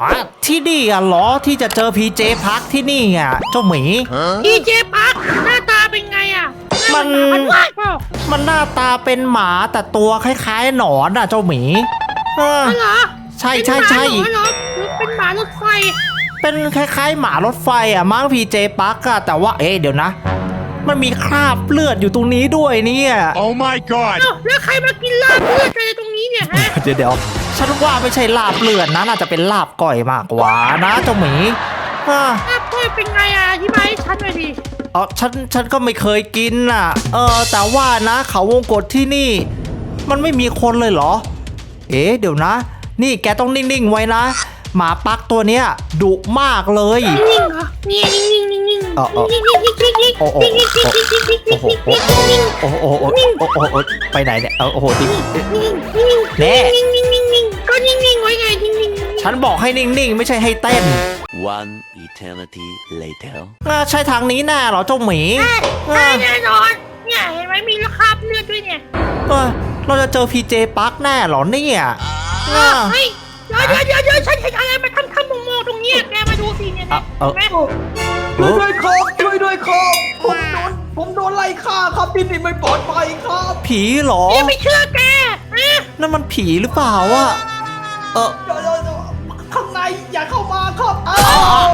อะที่นี่อะเหรอที่จะเจอพีเจพักที่นี่อะเจ้าหมี ดีเจพักหน้าตาเป็นไงอะมันหามันวาดเปล่ามันหน้าตาเป็นหมาแต่ตัวคล้ายๆ หนอนอะเจ้าหมีเอออ๋อเหรอใช่ใช่ใช่เป็นหมาเหรอหรือเป็นหมารถไฟเป็นคล้ายๆ หมารถไฟอะมั้งพีเจปักอะแต่ว่าเอ๊ะเดี๋ยวนะ มันมีคราบเลือดอยู่ตรงนี้ด้วยเนี่ย Oh my god! เอ้าแล้วใครมากินลาบเลือดอะไร ตรงนี้เนี่ยฮะเดี๋ยวเดี๋ยวฉันว่าไม่ใช่ลาบเลือดนะน่าจะเป็นลาบก่อยมากกว่านะเจ้าหมีอ่า ลาบก้อยเป็นไงอะอธิบายให้ฉันหน่อยดิเออฉันฉันก็ไม่เคยกินน่ะ เออแต่ว่านะเขาวงกฏที่นี่ มันไม่มีคนเลยเหรอ เอ๊ะเดี๋ยวนะ นี่แกต้องนิ่งๆไว้นะ หมาปักตัวเนี้ยดุมากเลย นิ่งๆเหรอเนี่ยนิ่งๆนิ่งๆเออเออนิ่งๆนิ่งๆโอ้โหนิ่งๆนิ่งๆนิ่งๆนิ่งๆโอ้โหนิ่งโอ้โหโอ้โหโอ้โหโอ้โหโอ้โหไปไหนเนี่ยเอาโอ้โหดิๆนิ่งๆแน่ นิ่งๆนิ่งๆนิ่งๆก็นิ่งๆไว้ไงนิ่งๆนิ่งๆฉันบอกให้นิ่งๆ ไม่ใช่ให้เต้น One eternity later. น่าใช่ทางนี้แน่เหรอเจ้าหมีใช่แน่นอนเนี่ยเห็นไหมมีคราบเลือดด้วยเนี่ยเออเราจะเจอพีเจปักแน่เหรอเนี่ยเออเฮ้ย เดี๋ยวเดี๋ยวเดี๋ยวเดี๋ยวฉันเห็นอะไรมาทำทำมองๆตรงเนี้ยแกมาดูสิเนี่ยอะเออเห็นไหมช่วยด้วยครับช่วยด้วยครับผมโดนผมโดนไล่ฆ่าครับที่นี่ไม่ปลอดภัยครับ ผีเหรออย่าไปเชื่อแกนะนั่นมันผีหรือเปล่าวะเออเดี๋ยวเดี๋ยวเดี๋ยวข้างในอย่าเข้ามาครับอ้าว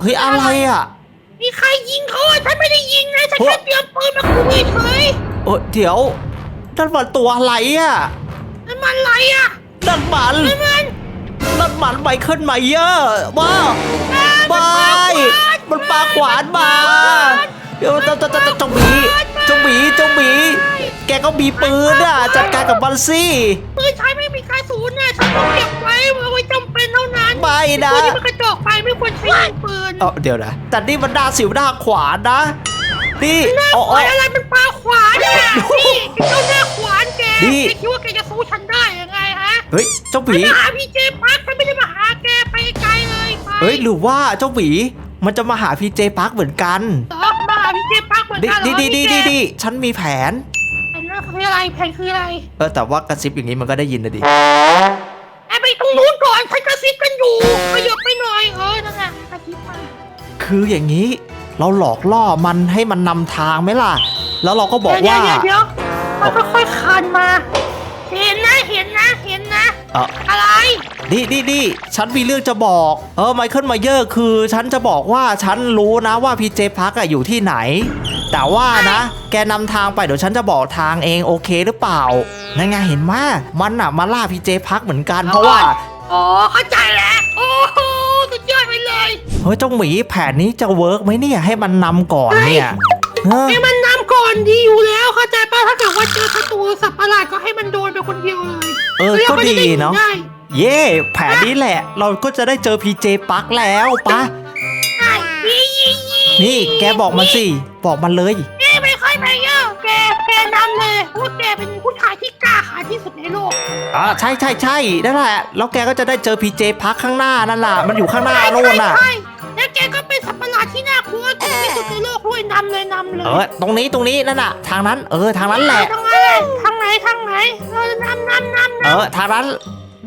เฮ้ยอะไรอะ มีใครยิงเขาอะฉันไม่ได้ยิงนะฉันแค่เตรียมปืนมาคุยเฉยเออเดี๋ยวนั่นมันตัวอะไรอะนั่น มันอะไรอะนั่นมันนั่นมันนั่นมันไมเคิลไมเยอร์ว้าวอ่าไปมันปาขวานมาเดี๋ยวเจ้าเจ้าเจ้าเจ้าหมีเจ้าหมีเจ้าหมีแกก็มีปืนอะจัดการกับมันสิปืนใช้ไม่มีกระสุนน่ะฉันต้องเก็บไว้เอาไว้จำเป็นเท่านั้นไม่นะปืนที่มันกระจอกไปไม่ควรใช้ยิงปืนเออเดี๋ยวนะแต่นี่มันด้าสิวด้าขวานนะนี่หน้าโอ้ขโอ้วานอะไรเป็นปลาขวานเนี่ยนี่เจ้าหน้าขวานแก นี่แกคิดว่าแกจะสู้ฉันได้ยังไงฮะเฮ้ยเจ้าหฉันมีมาหาพี่เจพักฉันไม่ได้มาหาแกไปไกลเลยไปเฮ้ยหรือว่าเจ้าหมีมันจะมาหาพีเจพักเหมือนกันเหรอมาหาพี่เจพักเหมือนดีกันเหรอดีดีดีพี่ดีเจดีฉันมีแผน แผนนั่นคืออะไรแผนคืออะไรเออแต่ว่ากระซิบอย่างนี้มันก็ได้ยินนะดิไอ้ไปตรงนู้นก่อนฉันกระซิบกันอยู่ขยับไปหน่อยเออนั่นน่ะกระซิบมาคืออย่างนี้เราหลอกล่อมันให้มันนำทางไหมล่ะ แล้วเราก็บอกว่า เดี๋ยวเดี๋ยวเดี๋ยว มันค่อยๆคานมา เห็นนะเห็นนะเห็นนะ เอออะไร นี่นี่นี่ฉันมีเรื่องจะบอก เออไมเคิลมาเยอร์คือฉันจะบอกว่าฉันรู้นะว่าพีเจพักอะอยู่ที่ไหน แต่ว่านะ แกนำทางไปเดี๋ยวฉันจะบอกทางเองโอเคหรือเปล่านั่นไงเห็นมามันอะมาล่าพีเจพักเหมือนกันเพราะว่า อ๋อ เข้าใจแล้ว โอ้โหสุดยอดไปเลยเฮ้ยเจ้าหมีแผนนี้จะเวิร์กไหมเนี่ยให้มันนำก่อนเนี่ยเออให้มันนำก่อนดีอยู่แล้วเข้าใจป่ะ ถ้าเกิดว่าเจอศัตรูสัตว์ประหลาดก็ให้มันโดนไปคนเดียวเลยเออรียก็ว่ดีจได้เนาะได้เย่แผนนี้แหละ เราก็จะได้เจอพีเจปักแล้วปะใช่ยี่ยี่ยี่นี่แกบอกมันสิบอกมันเลยแกไม่ค่อยไปเยอะแกแกนำเลยเพราะว่าแกเป็นผู้ชายที่กล้าหาญที่สุดในโลกอ่าใช่ใช่ใช่นั่นแหละแล้วแกก็จะได้เจอพีเจพักข้างหน้านั่นแหละมันอยู่ข้างหน้าโน่นน่ะใช่ แล้วแกก็เป็นสัตว์ประหลาดที่น่ากลัวที่สุดในโลกด้วยนำเลยนำเลยเออตรงนี้ตรงนี้นั่นน่ะ ทางนั้น เออ ทางนั้นแหละ ทางไหนทางไหนทางไหนเออนำนำนำเอนอทางนั้น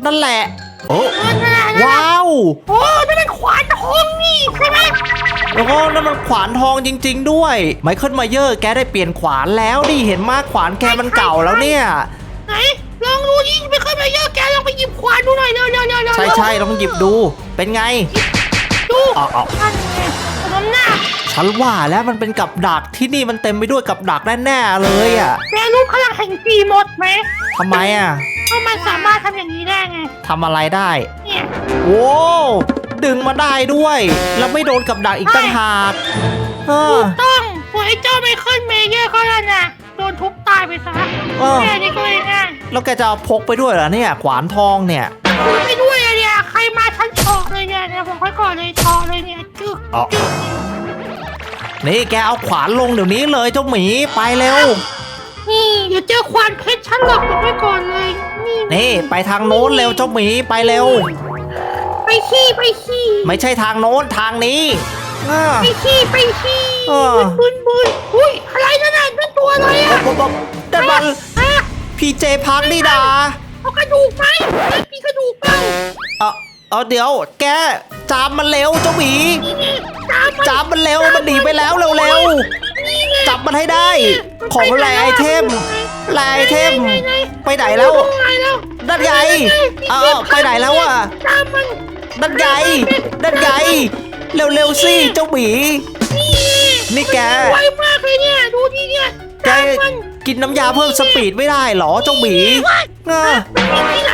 นั่นแหละ โอ้ำเออนั่นแหละนั่นแหละว้าวโอ้นั่นมันขวานทองนี่ใช่ไหมแล้วก็นั่นมันขวานทองจริง ๆ ด้วย ไมเคิลมาเยอร์แกได้เปลี่ยนขวานแล้วดิเห็นมากขวานแกมันเก่าแล้วเนี่ย ไหนลองดูดิไม่เคยไปเยอะแกลองไปหยิบขวานดูหน่อยเร็วเร็วเร็วเร็วใช่ใช่ลองหยิบดู เป็นไงดู เอาเอานั่นไงขนมหน้าฉันว่าแล้วมันเป็นกับดักที่นี่มันเต็มไปด้วยกับดักแน่ๆเลยอะแกรู้พลังแห่งจีหมดไหมทำไมอะเพราะมันสามารถทำอย่างนี้ได้ไง ทำอะไรได้ เนี่ย โว้วดึงมาได้ด้วย แล้วไม่โดนกับดักอีกตั้งหากเออ ต้องส่วนไอ้เจ้าไมเคิลเมเยอร์ก็แล้วนะโดนทุบตายไปซะเออ แค่นี้ก็เลยง่ายแล้วแกจะเอาพกไปด้วยเหรอเนี่ย ขวานทองเนี่ยคือไปด้วย เลยเนี่ยเนี่ยผมค่อยก่อนเลยเฉาะเลยเนี่ยจึกอ๋อ จึกนี่แกเอาขวานลงเดี๋ยวนี้เลยเจ้าหมีไปเร็ว นี่เดี๋ยวเจอควานเพชรชั้นหลอกผมไว้ก่อนเลย นี่นี่ไปทางโน้นเร็วเจ้าหมีไปเร็ว ไปขี้ไปขี้ไม่ใช่ทางโน้นทางนี้เออไปขี้ไปขี้เออ บุนบุนอุ้ยอะไรนั่นน่ะนั่นตัวอะไรอะบ๊อบบ๊อบแต่มันฮะพีเจพักนี่ดาเอากระดูกไหมเฮ้ยมีกระดูกเปล่า เอาเดี๋ยว แกจามมันเร็วเจ้าหมีนี่ไงตามมาจามมันเร็วมันหนีไปแล้วเร็วนี่ไงๆจับมันให้ได้ ของแรไอเทมแรไอเทม ไปไหนแล้วไปแล้วนั่นไงเออไปไหนแล้วอะตามมันนั่นไงนั่นไงเร็วๆสิเจ้าหมีนี่นี่แกไวมากเลยเนี่ยดูดิเนี่ยแกตามมันกินน้ำยาเพิ่มสปีดไม่ได้เหรอเจ้าหมีเออไม่มีที่ไหนน้ำยา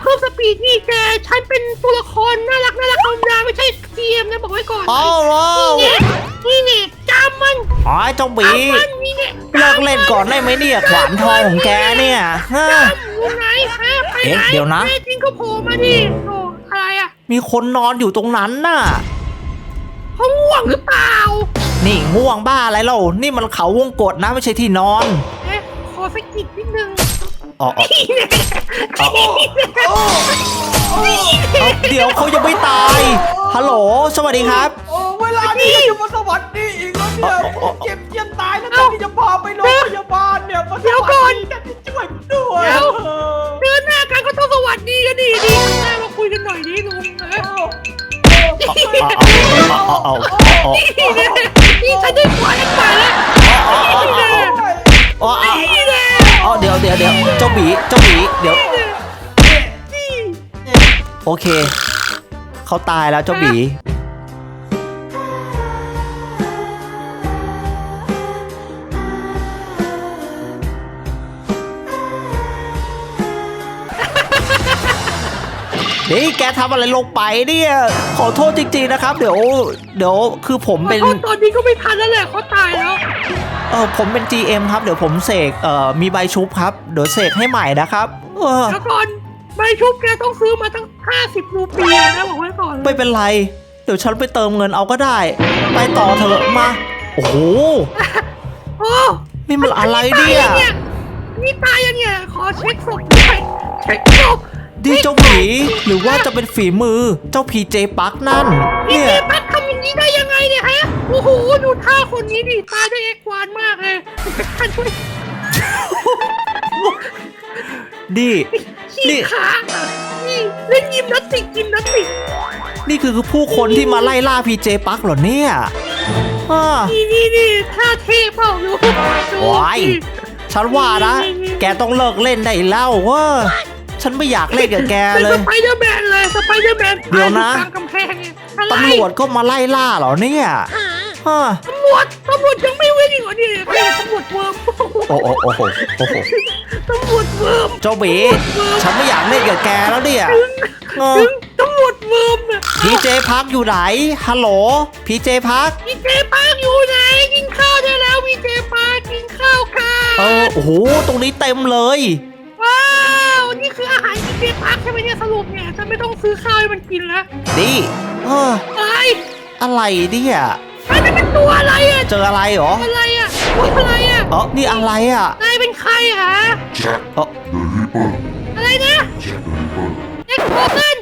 เพิ่มสปีดนี่แกฉันเป็นตัวละครน่ารักน่ารักธรรมดาไม่ใช่เทียมนะบอกไว้ก่อนโอ้โหนี่นี่นี่จามมันอ๋อเจ้าหมีจามมันนี่เนี่ยเลิกเล่นก่อนได้ไหมเนี่ยขวานทองของแกเนี่ยฮะจามอยู่ไหนฮะไปไหนเอ๊ะเดี๋ยวนะ แม่จริงก็โผล่มาดิโอ้อะไรอะมีคนนอนอยู่ตรงนั้นน่ะ เขาง่วงหรือเปล่านี่ง่วงบ้าอะไรเล่านี่มันเขาวงกดนะไม่ใช่ที่นอน เอ๊ะขอสักกิดนิดนึงอ๋ออ๋อนี่เนี่ยอ๋อโอ้โอ้เอาเดี๋ยวเขายังไม่ตาย ฮัลโหล สวัสดีครับ โอ้เวลานี้จะมาสวัสดีอีกแล้วเนี่ยโอ้โอ้โอ้เจ็บเจียนตายแล้วตอนที่จะพาไปโรงพยาบาลเนี่ยมาสวัสดีกันที่ช่วยผมด้วยเดี๋ยวเออเดินหน้ากันก็ต้องสวัสดีกันดีดีหน้ามาคุยกันหน่อยดิลุงเอ๊ะเอาเอาเอาเอา เจ้าบีเจ้าบีเดี๋ยว โอเค เขาตายแล้วเจ้าบีนี่แกทำอะไรลงไปเนี่ย ขอโทษจริงๆนะครับ เดี๋ยว เดี๋ยวคือผมเป็นโทษตอนนี้ก็ไม่ทันแล้วแหละเขาตายแล้ว เออผมเป็น GM ครับ เดี๋ยวผมเสกเอ่อมีใบชุบครับ เดี๋ยวเสกให้ใหม่นะครับเออแล้วก่อนใบชุบแกต้องซื้อมาตั้ง 50รูปีนะบอกไว้ก่อนไม่เป็นไร เดี๋ยวฉันไปเติมเงินเอาก็ได้ ไปต่อเถอะมา โอ้โห โอ้นี่มันอะไรเนี่ย นี่ตายยังเนี่ย ขอเช็คศพด้วยเช็คศพ ดีเจ้าหมีหรือว่าจะเป็นฝีมือเจ้าพีเจปักนั่นพี่เนี่ย เจปักทำอย่างนี้ได้ยังไงเนี่ยฮะ โอ้โห ดูท่าคนนี้ดิ ตายได้เอกวานมากเลยท่านช่วยดีขี้นี่ขานี่เล่นยิมนาสติกยิมนาสติกนี่คือผู้คนที่มาไล่ล่าพีเจปักเหรอเนี่ยอ่า นี่นี่นี่ท่าเทเปล่าลูกดูว้ายฉันว่านะ แกต้องเลิกเล่นได้แล้วเว่า ฉันไม่อยากเล่นกับแกเป็นเลสยไปเดอร์แมนเลยสไปเดอร์แมนเดี๋ยวนะกลางกำแพงเนี่ยอะไรตำรวจก็มาไล่ล่าเหรอเนี่ยอ่าตำรวจตำรวจยังไม่เว้นอีกเหรอเนี่ยเป็นตำรวจเวิร์มโอ้โอ้โอ้โหโอ้โหตำรวจเวิร์มเจ้าบีฉันไม่อยากเล่นกับแกแล้วเนี่ยเออถึงตำรวจเวิร์มเนี่ยพีเจพักอยู่ไหนฮัลโหลพีเจพักพี่เจปาร์คอยู่ไหนกินข้าวได้แล้วพี่เจปาร์คกินข้าวค่ะเออโอ้โหตรงนี้เต็มเลย เจปาร์คใช่ไหมเนี่ยสรุปเนี่ยจะไม่ต้องซื้อข้าวให้มันกินแล้วดิเอออะไรอะไรเนี่ยนายเป็นตัวอะไรอะเจออะไรเหรออะไรอะตัวอะไรอะเออนี่อะไรอะนายเป็นใครฮะเอออะไรนะเอ็กโคเกน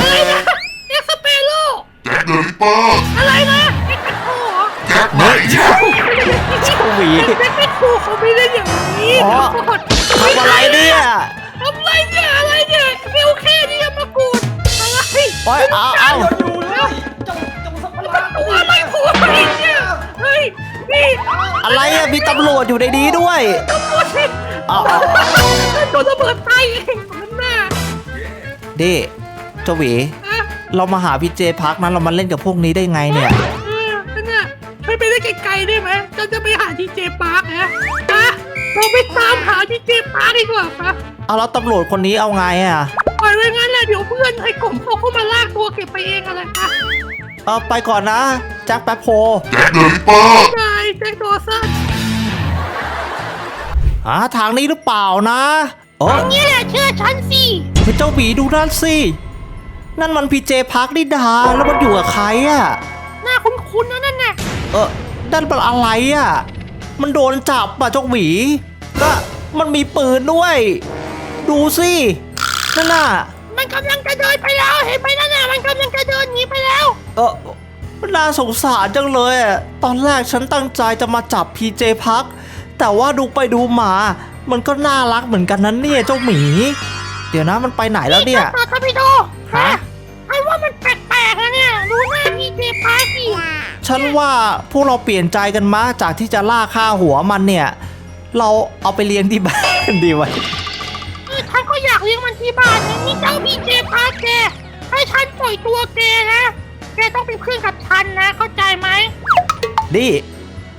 อะไรนะเอ็กสเปโร่แจ็คเดอะริปเปอร์อะไรนะเอ็กโคเหรอแจ็คไหนเจ้าหวีเอ็กโคเขาไม่ได้อย่างนี้อ๋อเดี๋ยวก่อนทำอะไรเนี่ย เอาเอาเดี๋ยวอยู่เลยจ้าเจ้าสัมภาระตัวอะไรตัวเนี่ยเฮ้ยนี่อะไรอะมีตำรวจอยู่ในนี้ด้วยตำรวจเอาเอาโดนระเบิดตายเองมันน้าดิเจ้าหวีเรามาหาพี่เจพักนั้นเรามาเล่นกับพวกนี้ได้ไงเนี่ยเออนั่นน่ะช่วยไปได้ไกลๆได้ไหมเราจะไปหาดีเจปาร์คนะอะเราไปตามหาดีเจปาร์คดีกว่าปะเอาแล้วตำรวจคนนี้เอาไงอะ เดี๋ยวเพื่อนให้กลุ่มเขาเข้ามาลากตัวเก็บไปเองอะไรปะเออไปก่อนนะแจ็คแป๊บโพแจ็คเดอะริปเปอร์นายแจ็คดอสันหาทางนี้หรือเปล่านะเออนี่แหละเชื่อฉันสิเฮ้ยเจ้าหมีดูนั่นสิ นั่นมันพีเจพักนี่ดาแล้วมันอยู่กับใครอะหน้าคุ้นๆนะนั่นน่ะเออนั่นเป็นอะไรอะ มันโดนจับอะเจ้าหมีก็มันมีปืนด้วย ดูสิ นั่นน่ะมัน กำลังจะเดินไปแล้ว เห็นไหมนั่นน่ะมันกำลังจะเดินหนีไปแล้ว เออน่าสงสารจังเลยตอนแรกฉันตั้งใจจะมาจับพีเจพัก แต่ว่าดูไปดูมา มันก็น่ารักเหมือนกันนั้นเนี่ยเจ้าหมี เดี๋ยวนะมันไปไหนแล้วเนี่ย ต่ครับพี่โตฮะ ไอ้ว่ามันแปลกๆนะเนี่ย ดูหน้าพีเจพักสิฉันว่าพวกเราเปลี่ยนใจกันมาจากที่จะล่าฆ่าหัวมันเนี่ย เราเอาไปเลี้ยงที่บ้านดีไหม ที่บ้านนะนี่เจ้าพีเจพาแกให้ฉันปล่อยตัวแกนะ แกต้องเป็นเพื่อนกับฉันนะ เข้าใจไหมนี่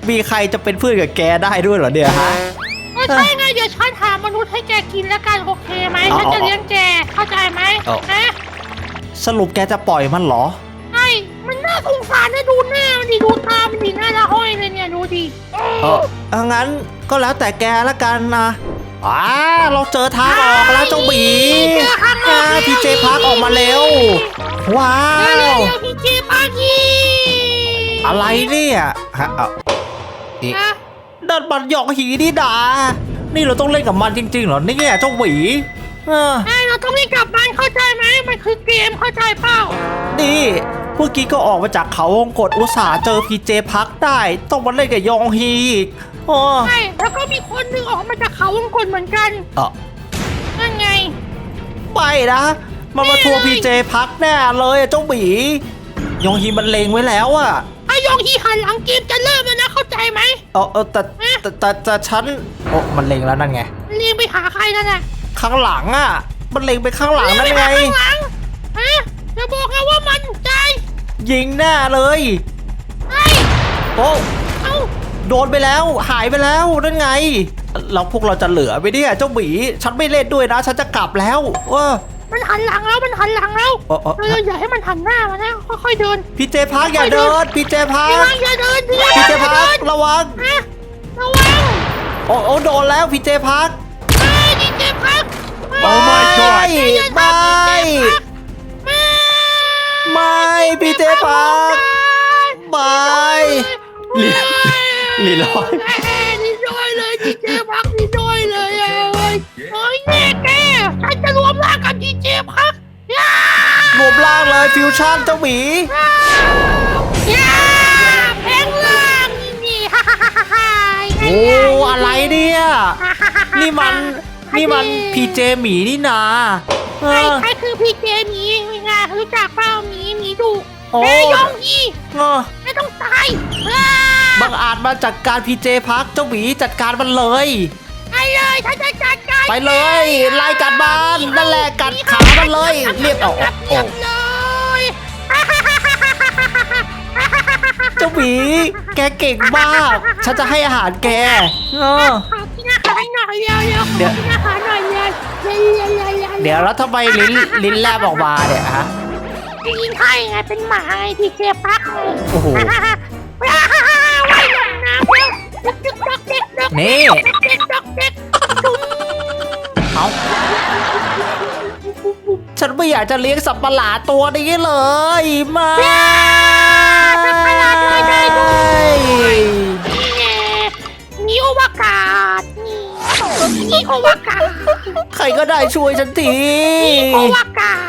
มีใครจะเป็นเพื่อนกับแกได้ด้วยเหรอเนี่ยฮะ เออใช่ไงเดี๋ยวฉันหามนุษย์ให้แกกินแล้วกันโอเคไหมเอาฉันจะเอาเลี้ยงแกเข้าใจไหมเอานะสรุปแกจะปล่อยมันเหรอใช่มันน่าสงสารนะดูหน้ามันดิดูตามันดิหน้าละห้อยเลยเนี่ยดูดิ เออเอางั้นก็แล้วแต่แกละกันนะ อ่าเราเจอทางออกแล้วเจ้าหมีอ่าพี่เจพักออกมาเร็ว ว้าว พีเจพากีอะไรเนี่ยฮะเอาอีกนะดันบันหยอกหีนี่ดา นี่เราต้องเล่นกับมันจริงๆเหรอเนี่ยเจ้าหมีเออใช่เราต้องรีบกลับบ้านเข้าใจไหมมันคือเกมเข้าใจเปล่านี่เมื่อกี้ก็ออกมาจากเขาวงกดอุตสาห์เจอพีเจพักได้ ต้องมาเล่นกับยองฮีอีก อ๋อใช่แล้วก็มีคนหนึงออกมาจากเขาวงกลเหมือนกันเออนั่นไง ไปนะ มันมาทัวร์พีเจพักแน่เลยอะเจ้าหมียองฮีมันเลงไว้แล้วอะถ้ายองฮีหันหลังเกมจะเริ่มแล้วนะเข้าใจไหมเออเออแต่แต่แต่แต่ฉันโอ้มันเลงแล้วนั่นไง เรียงไปหาใครนั่นน่ะข้างหลังอะมันเลงไปข้างหลังเรียงนั่ไปนไง หาข้างหลังฮะจะบอกนะว่ามันใจยิงแน่เลยไอ้โอ้ เอ้า โดนไปแล้วหายไปแล้วนั่นไงแล้วพวกเราจะเหลือไปเนี่ยเจ้าหมีฉันไม่เล่นด้วยนะ ฉันจะกลับแล้วเออมันหันหลังแล้วมันหันหลังแล้วเออเออเอออย่าให้มันหันหน้ามานะค่อยๆเดิน พี่เจพักอย่าเดิน พี่เจพัระกวังอย่าเดินดิพี่เจอย่าพัเดิกนระวังนะระวังโอ้โอ้โดนแล้วพี่เจพักไอ้ดีเจพัก Oh my god อย่าทำไม่ดีเจพักไม่ไม่พี่เจพักไม่ ลีลีลอยนี่ด้วยเลยดีเจพักนี่ด้วยเลยเอ้ยเฮ้ยแน่แกฉันจะรวมร่างกับดีเจพักย่ารวมร่างเลยฟิวชั่นเจ้าหมีย่าแพงล่างนี่นี่ฮ่าฮ่าฮ่าฮ่าโอ้อะไรเนี่ย นี่มันนี่มันพีเจหมีนี่นาเอใครอใครคือพี่เจหมีไงรู้จักเปล่าหมีหมีดุโอ้แม่ยองยีเออไม่ต้องตายอ่า บังอาจมาจัดการพีเจพักเจ้าหมีจัดการมันเลย ไปเลยฉันจะจัดการไปเลยไล่กัดมันนั่นแหละกัดขามันเลย เรียบเอาเอาเอาเรียบเลยเจ้าหมีแกเก่งมาก ฉันจะให้อาหารแกเออ ขอกินอาหารหน่อยเร็วเร็วขอเดี๋ยว กินอาหารหน่อยเร็วเร็วเร็วเร็วเร็วเดี๋ยวแล้วทำไมลิ้นลิ้นแลบออกมาเนี่ยฮะไปกินไข่ไงเป็นหมาไงที่เจปักไงโอ้โหว้าวว่ นี่เด็กเด็กดอกเด็กจุ๊มเอาฉันไม่อยากจะเลี้ยงสัตว์ประหลาดตัวนี้เลยมาสัตว์ประหลาดด้วยได้ด้วยนี่ไงมีอวกาศนี่มีอวกาศใครก็ได้ช่วยฉันทีมีอวกาศ